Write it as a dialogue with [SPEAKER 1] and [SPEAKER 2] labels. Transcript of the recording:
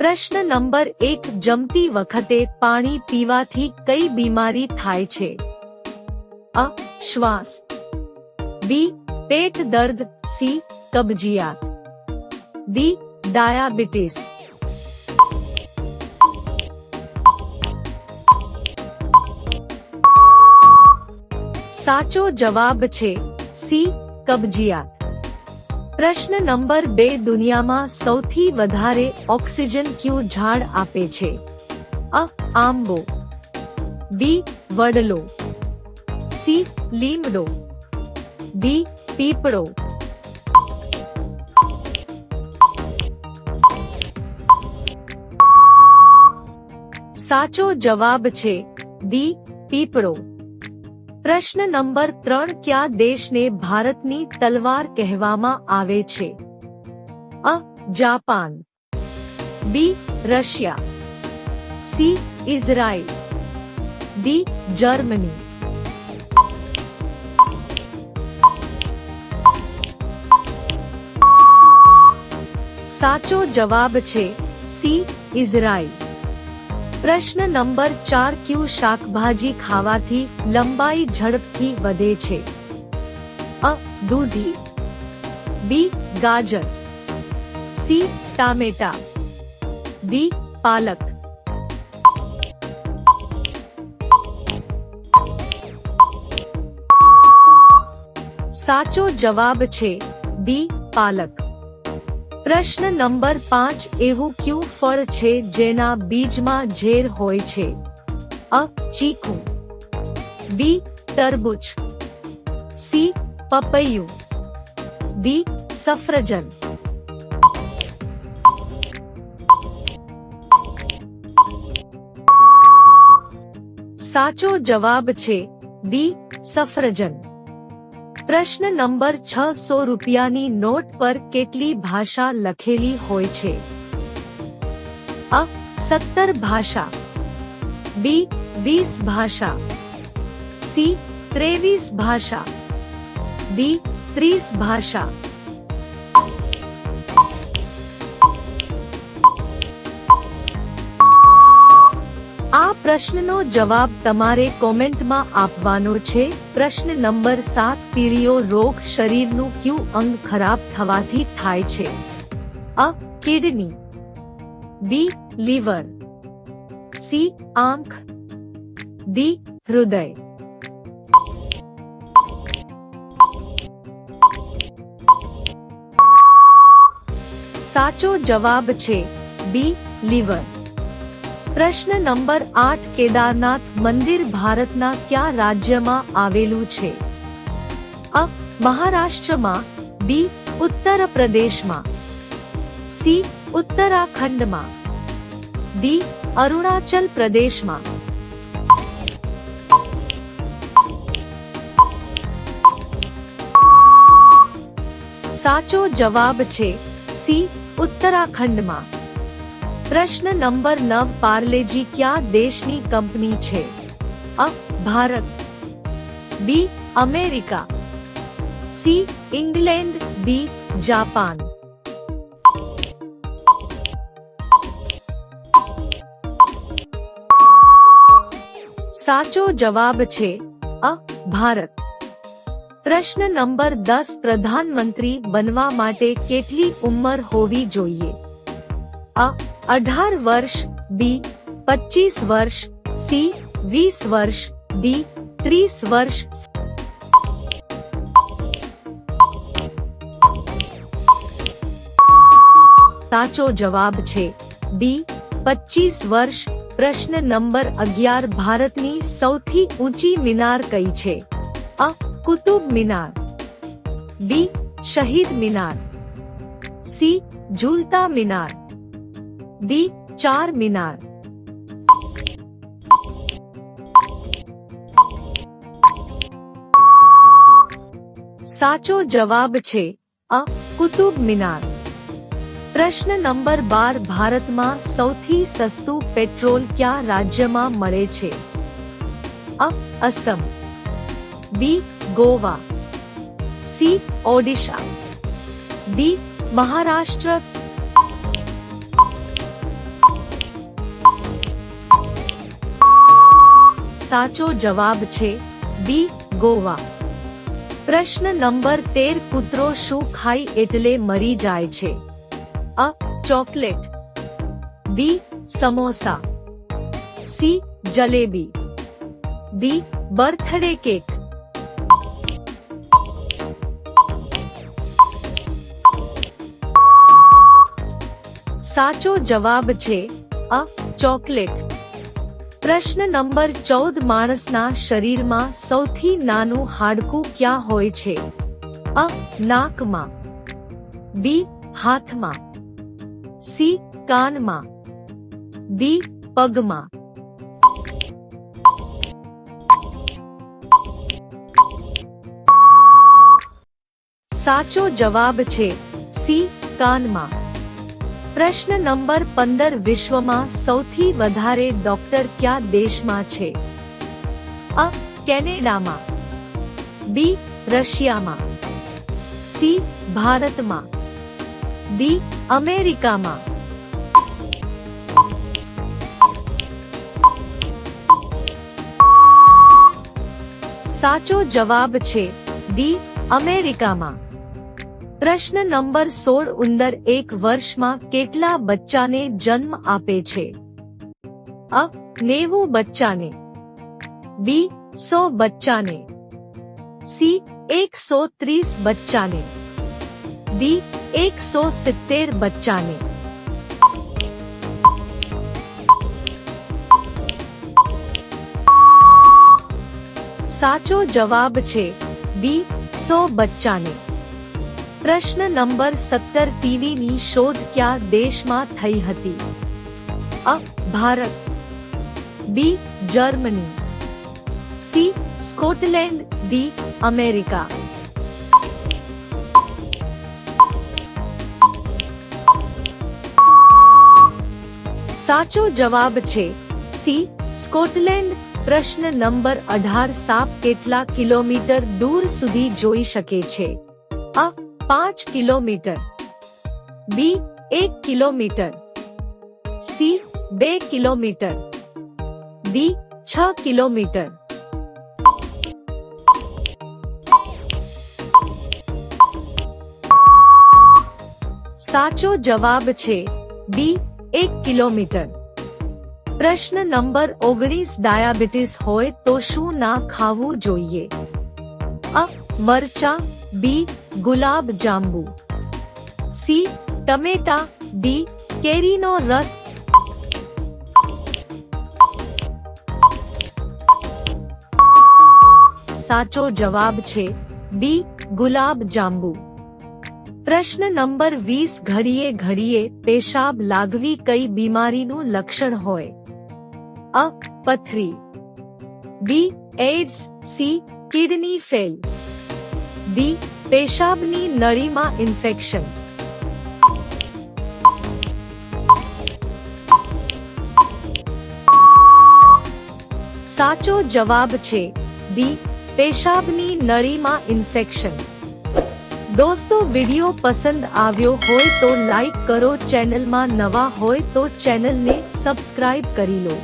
[SPEAKER 1] प्रश्न नंबर एक जमती वक्त पानी पीवा थी कई बीमारी थाय छे अ श्वास बी पेट दर्द सी कब्जिया दी डायबिटीज साचो जवाब छे सी कब्जिया પ્રશ્ન નંબર બે દુનિયામાં સૌથી વધારે ઓક્સિજન ક્યુ ઝાડ આપે છે અ આંબો બી વડલો સી લીમડો ડી પીપળો સાચો જવાબ છે દી પીપળો प्रश्न नंबर त्र क्या देश ने भारत नी तलवार कहवामा आवे छे अ Japan B Russia C Israel D Germany साचो जवाब छे सी इजराइल प्रश्न नंबर चार क्यों शाक भाजी खावा थी लंबाई झड़प की वधे छे अ दूधी बी गाजर सी टामेटा डी पालक साचो जवाब छे बी पालक પ્રશ્ન નંબર પાંચ એવું ક્યુ ફળ છે જેના બીજમાં ઝેર હોય છે અ ચીકુ બી તરબૂચ સી પપૈયું ડી સફરજન સાચો જવાબ છે ડી સફરજન પ્રશ્ન નંબર છસો રૂપિયાની નોટ પર કેટલી ભાષા લખેલી હોય છે અ સત્તર ભાષા બી વીસ ભાષા સી ત્રેવીસ ભાષા ડી ત્રીસ ભાષા પ્રશ્નનો જવાબ તમારે કોમેન્ટમાં આપવાનો છે પ્રશ્ન નંબર સાત પીળીઓ રોગ શરીરનું ક્યુ અંગ ખરાબ થવાથી થાય છે અ કિડની બી લીવર સી આંખ દી હૃદય સાચો જવાબ છે બી લીવર પ્રશ્ન નંબર આઠ કેદારનાથ મંદિર ભારતના કયા રાજ્યમાં આવેલું છે અ મહારાષ્ટ્રમાં બી ઉત્તર પ્રદેશમાં સી ઉત્તરાખંડમાં ડી અરુણાચલ પ્રદેશમાં સાચો જવાબ છે સી ઉત્તરાખંડમાં प्रश्न नंबर नव पार्ले जी क्या देश की कंपनी छे अ Bharat B America C England D Japan साचो जवाब छे अ भारत प्रश्न नंबर दस प्रधानमंत्री बनवा माटे केटली उम्र होवी जोइए अठार वर्ष बी पच्चीस वर्ष सी बीस वर्ष डी तीस वर्ष साचो जवाब छे बी पच्चीस वर्ष प्रश्न नंबर अग्यार भारत की सौथी ऊंची मीनार कई छे अ कुतुब मीनार बी शहीद मीनार सी झूलता मीनार डी चार मीनार साचो जवाब छे अ कुतुब मीनार प्रश्न नंबर 12 भारत में સૌથી સસ્તું પેટ્રોલ કયા રાજ્યમાં મળે છે A Assam B Goa C Odisha D Maharashtra સાચો જવાબ છે બી ગોવા પ્રશ્ન નંબર 13 કુદરો શું ખાઈ એટલે મરી જાય છે A chocolate B samosa C jalebi D birthday cake સાચો જવાબ છે અ ચોકલેટ પ્રશ્ન નંબર ચૌદ માણસના શરીરમાં સૌથી નાનું હાડકું ક્યાં હોય છે અ નાકમાં બી હાથમાં સી કાનમાં ડી પગમાં સાચો જવાબ છે સી કાનમાં પ્રશ્ન નંબર પંદર વિશ્વમાં સૌથી વધારે ડોક્ટર કયા દેશમાં છે અ કેનેડામાં બી રશિયામાં સી ભારતમાં ડી અમેરિકામાં સાચો જવાબ છે ડી અમેરિકામાં प्रश्न नंबर सोल उंदर एक वर्ष मा केटला बच्चा ने जन्म आपे छे अ नेवु बच्चा ने बी सौ बच्चा ने सी एक सौ त्रीस बच्चा ने डी एक सौ सितेर बच्चा ने साचो जवाब छे बी सौ बच्चा ने प्रश्न नंबर सत्तर टीवी शोध क्या देश मा थई अ Bharat B Germany C Scotland D America साचो जवाब छे सी स्कॉटलैंड प्रश्न नंबर अठार साप के किलोमीटर दूर सुधी जी सके अ पाँच किलोमीटर बी एक किलोमीटर सी बे किलोमीटर डी छ किलोमीटर साचो जवाब छे बी एक किलोमीटर प्रश्न नंबर ओगनीस डायाबिटीस होए तो शू ना खाव जो अ मरचा बी गुलाब जांभू सी टमाटर डी कैरीનો રસ સાચો જવાબ છે બી ગુલાબ જાંબુ પ્રશ્ન નંબર 20 ઘડીયે ઘડીયે પેશાબ લાગવી કઈ બીમારીનું લક્ષણ હોય અ પથરી B AIDS C kidney fail D પેશાબની નળીમાં ઇન્ફેક્શન સાચો જવાબ છે ડી પેશાબની નળીમાં ઇન્ફેક્શન દોસ્તો વિડિયો પસંદ આવ્યો હોય તો લાઈક કરો ચેનલમાં નવા હોય તો ચેનલને સબસ્ક્રાઇબ કરી લો